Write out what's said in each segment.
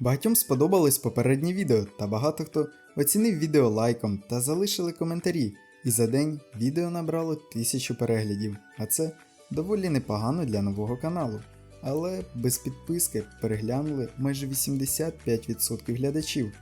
Багатьом сподобалось попереднє відео, та багато хто оцінив відео лайком та залишили коментарі. І за день відео набрало тисячу переглядів, а це доволі непогано для нового каналу. Але без підписки переглянули майже 85% глядачів.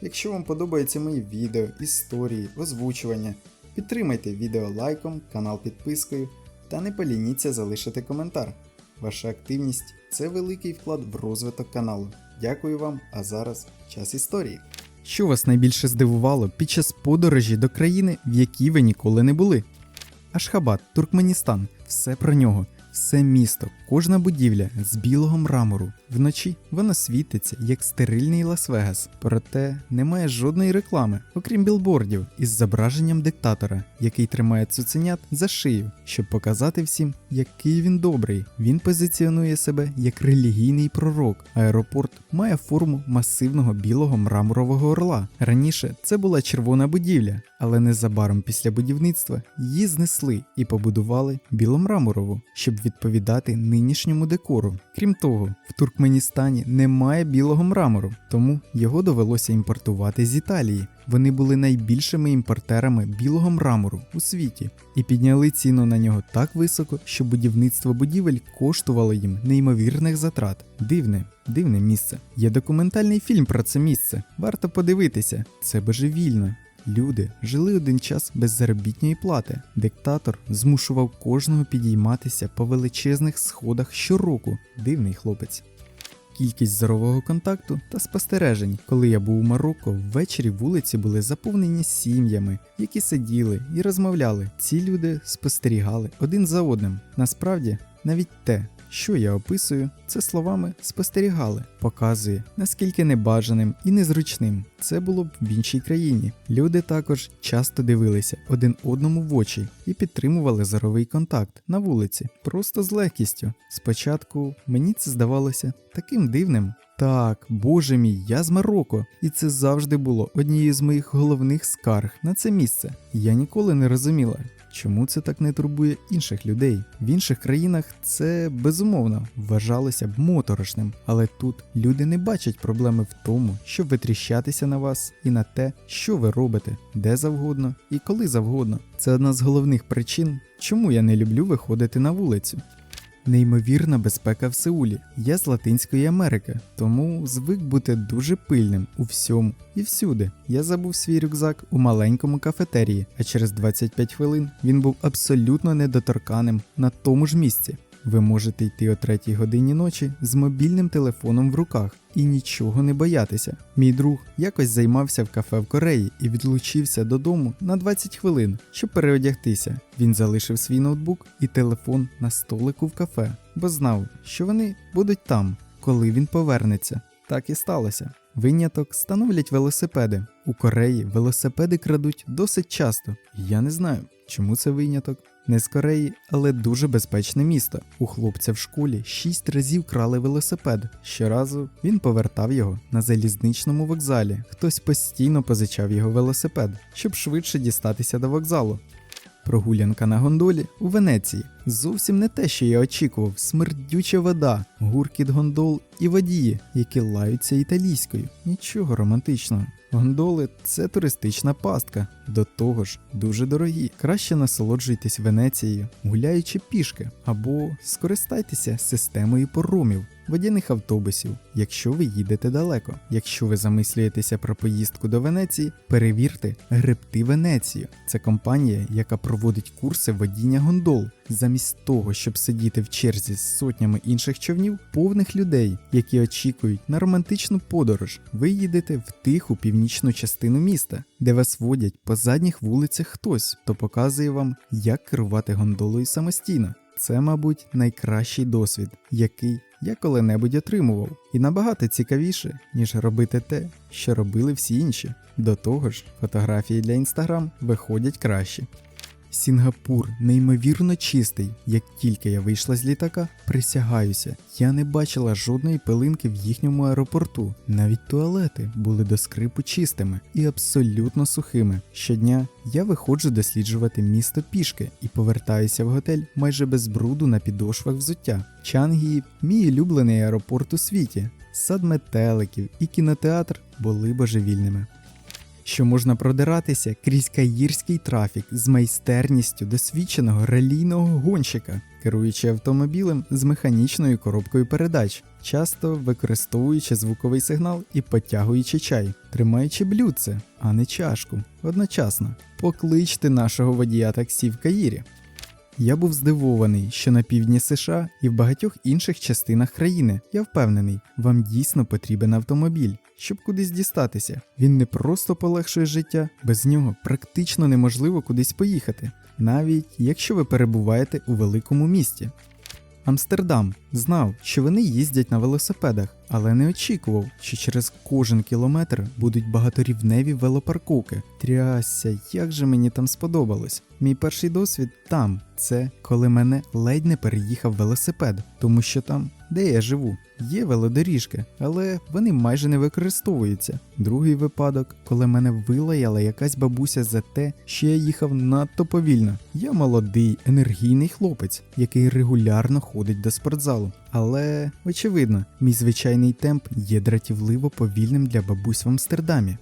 Якщо вам подобаються мої відео, історії, озвучування, підтримайте відео лайком, канал підпискою та не полініться залишити коментар. Ваша активність це великий вклад в розвиток каналу. Дякую вам, а зараз час історії. Що вас найбільше здивувало під час подорожі до країни, в якій ви ніколи не були? Ашхабад, Туркменістан, все про нього, все місто, кожна будівля з білого мрамору. Вночі воно світиться як стерильний Лас-Вегас, проте немає жодної реклами, окрім білбордів із зображенням диктатора, який тримає цуценят за шию, щоб показати всім, який він добрий. Він позиціонує себе як релігійний пророк. Аеропорт має форму масивного білого мраморового орла. Раніше це була червона будівля, але незабаром після будівництва її знесли і побудували біломраморову, щоб відповідати нинішньому декору. Крім того, в Туркменістані немає білого мрамору, тому його довелося імпортувати з Італії. Вони були найбільшими імпортерами білого мрамору у світі і підняли ціну на нього так високо, що будівництво будівель коштувало їм неймовірних затрат. Дивне, дивне місце. Є документальний фільм про це місце. Варто подивитися. Це божевільно. Люди жили один час без заробітної плати. Диктатор змушував кожного підійматися по величезних сходах щороку. Дивний хлопець. Кількість зорового контакту та спостережень. Коли я був у Марокко, ввечері вулиці були заповнені сім'ями, які сиділи і розмовляли. Ці люди спостерігали один за одним. Насправді, навіть те, що я описую, це словами спостерігали, показує, наскільки небажаним і незручним це було б в іншій країні. Люди також часто дивилися один одному в очі і підтримували зоровий контакт на вулиці, просто з легкістю. Спочатку мені це здавалося таким дивним. Так, боже мій, я з Марокко, і це завжди було однією з моїх головних скарг на це місце. Я ніколи не розуміла, чому це так не турбує інших людей. В інших країнах це безумовно вважалося б моторошним, але тут люди не бачать проблеми в тому, щоб витріщатися на вас і на те, що ви робите, де завгодно і коли завгодно. Це одна з головних причин, чому я не люблю виходити на вулицю. Неймовірна безпека в Сеулі. Я з Латинської Америки, тому звик бути дуже пильним у всьому і всюди. Я забув свій рюкзак у маленькому кафетерії, а через 25 хвилин він був абсолютно недоторканим на тому ж місці. Ви можете йти о 3 годині ночі з мобільним телефоном в руках і нічого не боятися. Мій друг якось займався в кафе в Кореї і відлучився додому на 20 хвилин, щоб переодягтися. Він залишив свій ноутбук і телефон на столику в кафе, бо знав, що вони будуть там, коли він повернеться. Так і сталося. Виняток становлять велосипеди. У Кореї велосипеди крадуть досить часто. Я не знаю, чому це виняток. Не з Кореї, але дуже безпечне місто. У хлопця в школі шість разів крали велосипед. Щоразу він повертав його на залізничному вокзалі. Хтось постійно позичав його велосипед, щоб швидше дістатися до вокзалу. Прогулянка на гондолі у Венеції. Зовсім не те, що я очікував. Смердюча вода, гуркіт гондол і водії, які лаються італійською. Нічого романтичного. Гондоли це туристична пастка, до того ж дуже дорогі. Краще насолоджуйтесь Венецією, гуляючи пішки, або скористайтеся системою поромів, водяних автобусів, якщо ви їдете далеко. Якщо ви замислюєтеся про поїздку до Венеції, перевірте Гребти Венецію. Це компанія, яка проводить курси водіння гондол. Замість того, щоб сидіти в черзі з сотнями інших човнів, повних людей, які очікують на романтичну подорож, ви їдете в тиху північну частину міста, де вас водять по задніх вулицях хтось, хто показує вам, як керувати гондолою самостійно. Це, мабуть, найкращий досвід, який я коли-небудь отримував, і набагато цікавіше, ніж робити те, що робили всі інші. До того ж, фотографії для інстаграм виходять краще. Сінгапур неймовірно чистий. Як тільки я вийшла з літака, присягаюся, я не бачила жодної пилинки в їхньому аеропорту. Навіть туалети були до скрипу чистими і абсолютно сухими. Щодня я виходжу досліджувати місто пішки і повертаюся в готель майже без бруду на підошвах взуття. Чангі мій улюблений аеропорт у світі. Сад метеликів і кінотеатр були божевільними що можна продиратися крізь каїрський трафік з майстерністю досвідченого релійного гонщика, керуючи автомобілем з механічною коробкою передач, часто використовуючи звуковий сигнал і потягуючи чай, тримаючи блюдце, а не чашку. Одночасно покличте нашого водія таксі в Каїрі. Я був здивований, що на півдні США і в багатьох інших частинах країни я впевнений, вам дійсно потрібен автомобіль, щоб кудись дістатися. Він не просто полегшує життя, без нього практично неможливо кудись поїхати, навіть якщо ви перебуваєте у великому місті. Амстердам знав, що вони їздять на велосипедах, але не очікував, що через кожен кілометр будуть багаторівневі велопарковки. Трясся, як же мені там сподобалось. Мій перший досвід там. Це коли мене ледь не переїхав велосипед, тому що там, де я живу, є велодоріжки, але вони майже не використовуються. Другий випадок, коли мене вилаяла якась бабуся за те, що я їхав надто повільно. Я молодий, енергійний хлопець, який регулярно ходить до спортзалу. Але, очевидно, мій звичайний темп є дратівливо повільним для бабусь в Амстердамі.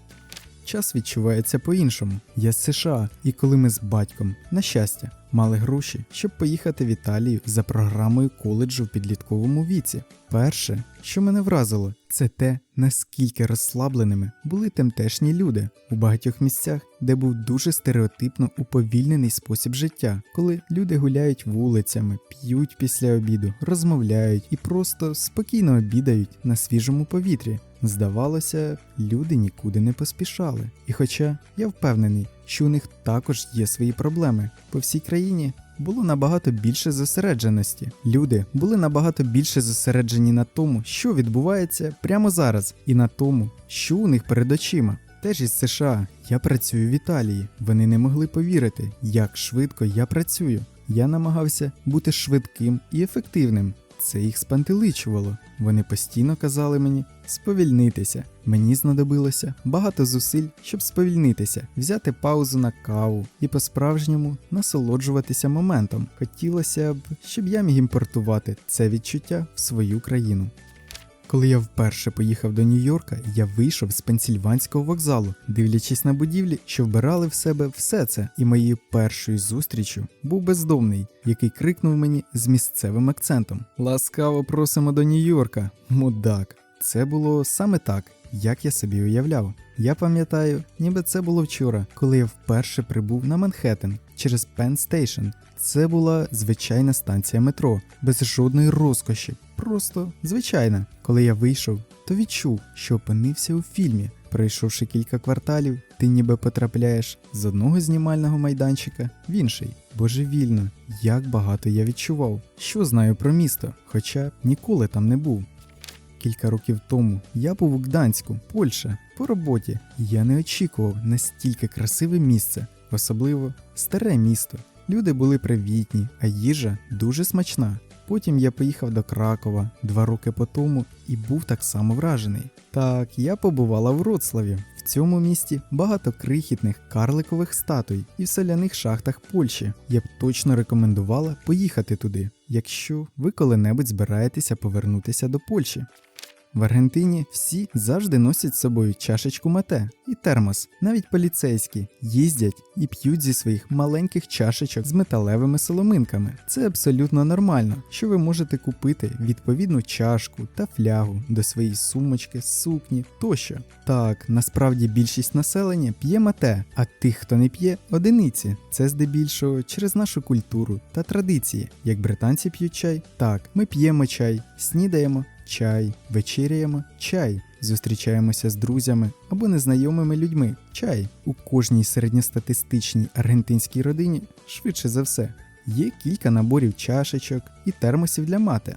Час відчувається по-іншому. Я з США, і коли ми з батьком, на щастя, мали гроші, щоб поїхати в Італію за програмою коледжу в підлітковому віці. Перше, що мене вразило, це те, наскільки розслабленими були тамтешні люди у багатьох місцях, де був дуже стереотипно уповільнений спосіб життя, коли люди гуляють вулицями, п'ють після обіду, розмовляють і просто спокійно обідають на свіжому повітрі. Здавалося, люди нікуди не поспішали. І хоча я впевнений, що у них також є свої проблеми, по всій країні було набагато більше зосередженості. Люди були набагато більше зосереджені на тому, що відбувається прямо зараз, і на тому, що у них перед очима. Теж із США я працюю в Італії. Вони не могли повірити, як швидко я працюю. Я намагався бути швидким і ефективним. Це їх спантеличувало. Вони постійно казали мені сповільнитися. Мені знадобилося багато зусиль, щоб сповільнитися, взяти паузу на каву і по-справжньому насолоджуватися моментом. Хотілося б, щоб я міг імпортувати це відчуття в свою країну. Коли я вперше поїхав до Нью-Йорка, я вийшов з пенсільванського вокзалу, дивлячись на будівлі, що вбирали в себе все це, і моєю першою зустрічю був бездомний, який крикнув мені з місцевим акцентом: Ласкаво просимо до Нью-Йорка, мудак. Це було саме так, як я собі уявляв. Я пам'ятаю, ніби це було вчора, коли я вперше прибув на Манхеттен через Пенн Стейшн. Це була звичайна станція метро, без жодної розкоші. Просто звичайна. Коли я вийшов, то відчув, що опинився у фільмі. Пройшовши кілька кварталів, ти ніби потрапляєш з одного знімального майданчика в інший. Божевільно, як багато я відчував, що знаю про місто, хоча ніколи там не був. Кілька років тому я був у Гданську, Польща, по роботі. Я не очікував настільки красиве місце, особливо старе місто. Люди були привітні, а їжа дуже смачна. Потім я поїхав до Кракова два роки по тому і був так само вражений. Так, я побувала в Вроцлаві. В цьому місті багато крихітних карликових статуй і в соляних шахтах Польщі. Я б точно рекомендувала поїхати туди, якщо ви коли-небудь збираєтеся повернутися до Польщі. В Аргентині всі завжди носять з собою чашечку мате і термос. Навіть поліцейські їздять і п'ють зі своїх маленьких чашечок з металевими соломинками. Це абсолютно нормально, що ви можете купити відповідну чашку та флягу до своєї сумочки, сукні тощо. Так, насправді більшість населення п'є мате, а тих, хто не п'є, одиниці. Це здебільшого через нашу культуру та традиції. Як британці п'ють чай, так, ми п'ємо чай, снідаємо чай, вечеряємо чай, зустрічаємося з друзями або незнайомими людьми. Чай у кожній середньостатистичній аргентинській родині, швидше за все, є кілька наборів чашечок і термосів для мати.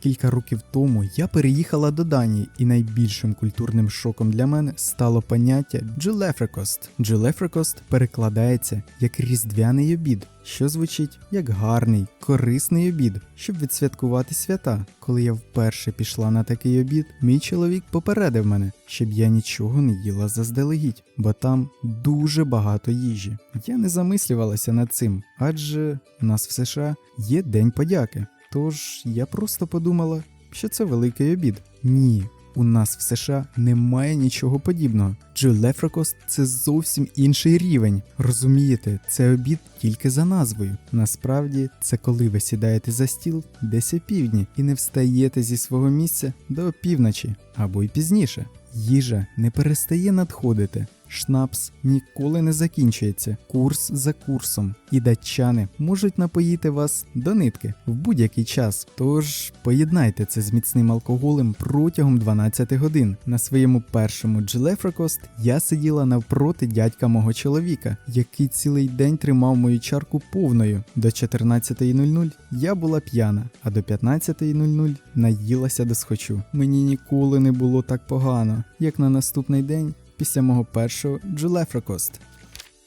Кілька років тому я переїхала до Данії, і найбільшим культурним шоком для мене стало поняття джелефрикост. Джелефрикост перекладається як різдвяний обід, що звучить як гарний, корисний обід, щоб відсвяткувати свята. Коли я вперше пішла на такий обід, мій чоловік попередив мене, щоб я нічого не їла заздалегідь, бо там дуже багато їжі. Я не замислювалася над цим, адже у нас в США є День подяки. Тож я просто подумала, що це великий обід. Ні, у нас в США немає нічого подібного. Джелефрикост це зовсім інший рівень. Розумієте, це обід тільки за назвою. Насправді, це коли ви сідаєте за стіл десь опівдні і не встаєте зі свого місця до опівночі або й пізніше. Їжа не перестає надходити. Шнапс ніколи не закінчується, курс за курсом, і датчани можуть напоїти вас до нитки в будь-який час. Тож поєднайте це з міцним алкоголем протягом 12 годин. На своєму першому джилефрикост я сиділа навпроти дядька мого чоловіка, який цілий день тримав мою чарку повною. До 14.00 я була п'яна, а до 15.00 наїлася до схочу. Мені ніколи не було так погано, як на наступний день після мого першого Джилефрикост.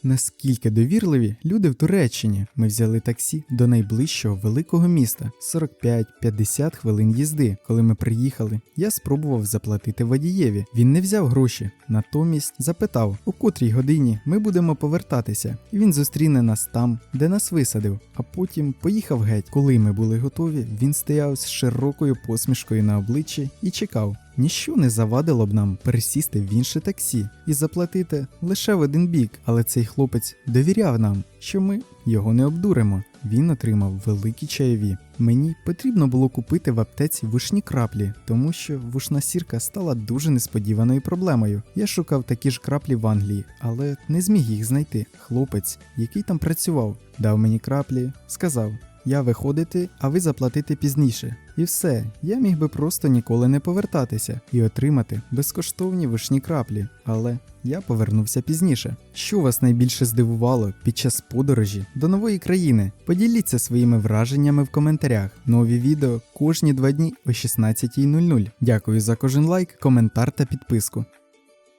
Наскільки довірливі люди в Туреччині. Ми взяли таксі до найближчого великого міста 45-50 хвилин їзди. Коли ми приїхали, я спробував заплатити водієві. Він не взяв гроші, натомість запитав, у котрій годині ми будемо повертатися, і він зустріне нас там, де нас висадив, а потім поїхав геть. Коли ми були готові, він стояв з широкою посмішкою на обличчі і чекав. Ніщо не завадило б нам пересісти в інше таксі і заплатити лише в один бік, але цей хлопець довіряв нам, що ми його не обдуримо. Він отримав великі чайові. Мені потрібно було купити в аптеці вишні краплі, тому що вушна сірка стала дуже несподіваною проблемою. Я шукав такі ж краплі в Англії, але не зміг їх знайти. Хлопець, який там працював, дав мені краплі, сказав: я виходити, а ви заплатите пізніше. І все, я міг би просто ніколи не повертатися і отримати безкоштовні вишні краплі, але я повернувся пізніше. Що вас найбільше здивувало під час подорожі до нової країни? Поділіться своїми враженнями в коментарях. Нові відео кожні два дні о 16.00. Дякую за кожен лайк, коментар та підписку.